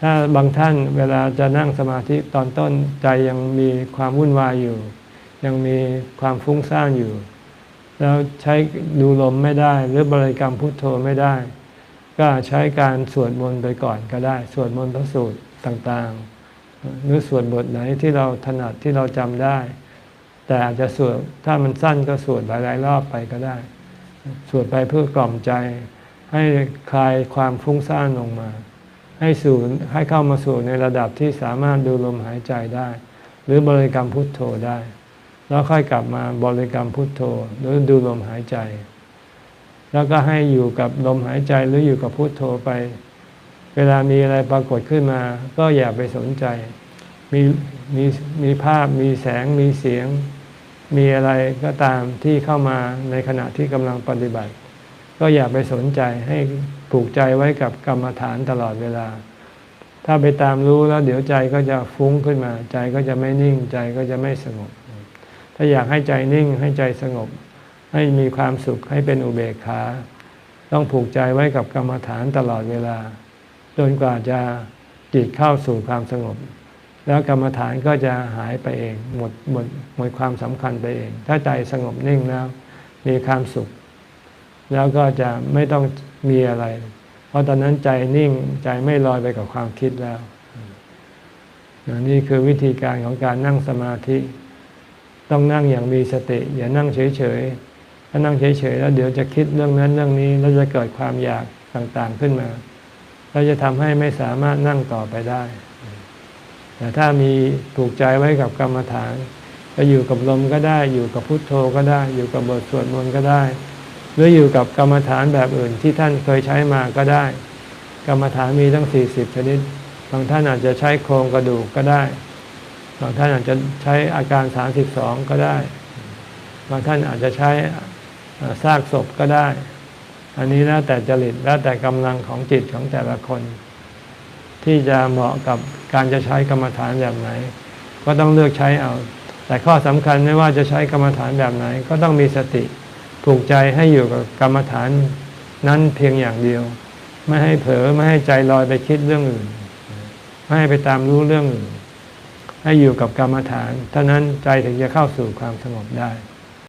ถ้าบางท่านเวลาจะนั่งสมาธิตอนต้นใจยังมีความวุ่นวายอยู่ ยังมีความฟุ้งซ่านอยู่ แล้วใช้ดูลมไม่ได้ หรือบริกรรมพุทโธไม่ได้ ก็ใช้การสวดมนต์ไปก่อนก็ได้ สวดมนต์พระสูตรต่างๆ หรือสวดบทไหนที่เราถนัดที่เราจำได้ แต่อาจจะสวดถ้ามันสั้นก็สวดหลายๆรอบไปก็ได้ สวดไปเพื่อกล่อมใจให้คลายความฟุ้งซ่านลงมา ให้สู่ให้เข้ามาสู่ในระดับที่สามารถดูลมหายใจได้ หรือบริกรรมพุทโธได้ แล้วค่อยกลับมาบริกรรมพุทโธ หรือดูลมหายใจ แล้วก็ให้อยู่กับลมหายใจหรืออยู่กับพุทโธไป เวลามีอะไรปรากฏขึ้นมา ก็อย่าไปสนใจ มีมีมีภาพมีแสงมีเสียง มีอะไรก็ตามที่เข้ามาในขณะที่กำลังปฏิบัติ ก็อย่าไปสนใจให้ ผูกใจไว้กับกรรมฐานตลอดเวลา ถ้าไปตามรู้แล้วเดี๋ยวใจก็จะฟุ้งขึ้นมา ใจก็จะไม่นิ่งใจก็จะไม่สงบ ถ้าอยากให้ใจนิ่งให้ใจสงบ ให้มีความสุขให้เป็นอุเบกขา ต้องผูกใจไว้กับกรรมฐานตลอดเวลา จนกว่าจะจิตเข้าสู่ความสงบ แล้วกรรมฐานก็จะหายไปเองหมดหมดหมดความสำคัญไปเอง ถ้าใจสงบนิ่งแล้วมีความสุข แล้วก็จะไม่ต้อง มีอะไร เพราะตอนนั้นใจนิ่งใจไม่ลอยไปกับความคิดแล้วนี่คือวิธีการของการนั่งสมาธิ ต้องนั่งอย่างมีสติ อย่านั่งเฉยๆถ้านั่งเฉยๆแล้วเดี๋ยวจะคิดเรื่องนั้นเรื่องนี้แล้วจะเกิดความอยากต่างๆขึ้นมาแล้วจะทำให้ไม่สามารถนั่งต่อไปได้ แต่ถ้ามีผูกใจไว้กับกรรมฐานจะอยู่กับลมก็ได้ อยู่กับพุทโธก็ได้ อยู่กับบทสวดมนต์ก็ได้ หรืออยู่กับกรรมฐานแบบอื่นที่ท่านเคยใช้มาก็ได้ กรรมฐานมีตั้ง 40 ชนิด บางท่านอาจจะใช้โครงกระดูกก็ได้ บางท่านอาจจะใช้อาการ 32 ก็ได้ บางท่านอาจจะใช้ซากศพก็ได้ อันนี้แล้วแต่จริตแล้วแต่กำลังของจิตของแต่ละคน ที่จะเหมาะกับการจะใช้กรรมฐานแบบไหน ก็ต้องเลือกใช้เอา แต่ข้อสำคัญไม่ว่าจะใช้กรรมฐานแบบไหน ก็ต้องมีสติ ผูกใจให้อยู่กับกรรมฐานนั้นเพียงอย่างเดียว ไม่ให้เผลอไม่ให้ใจลอยไปคิดเรื่องอื่น ไม่ให้ไปตามรู้เรื่องอื่น ให้อยู่กับกรรมฐานเท่านั้นใจถึงจะเข้าสู่ความสงบได้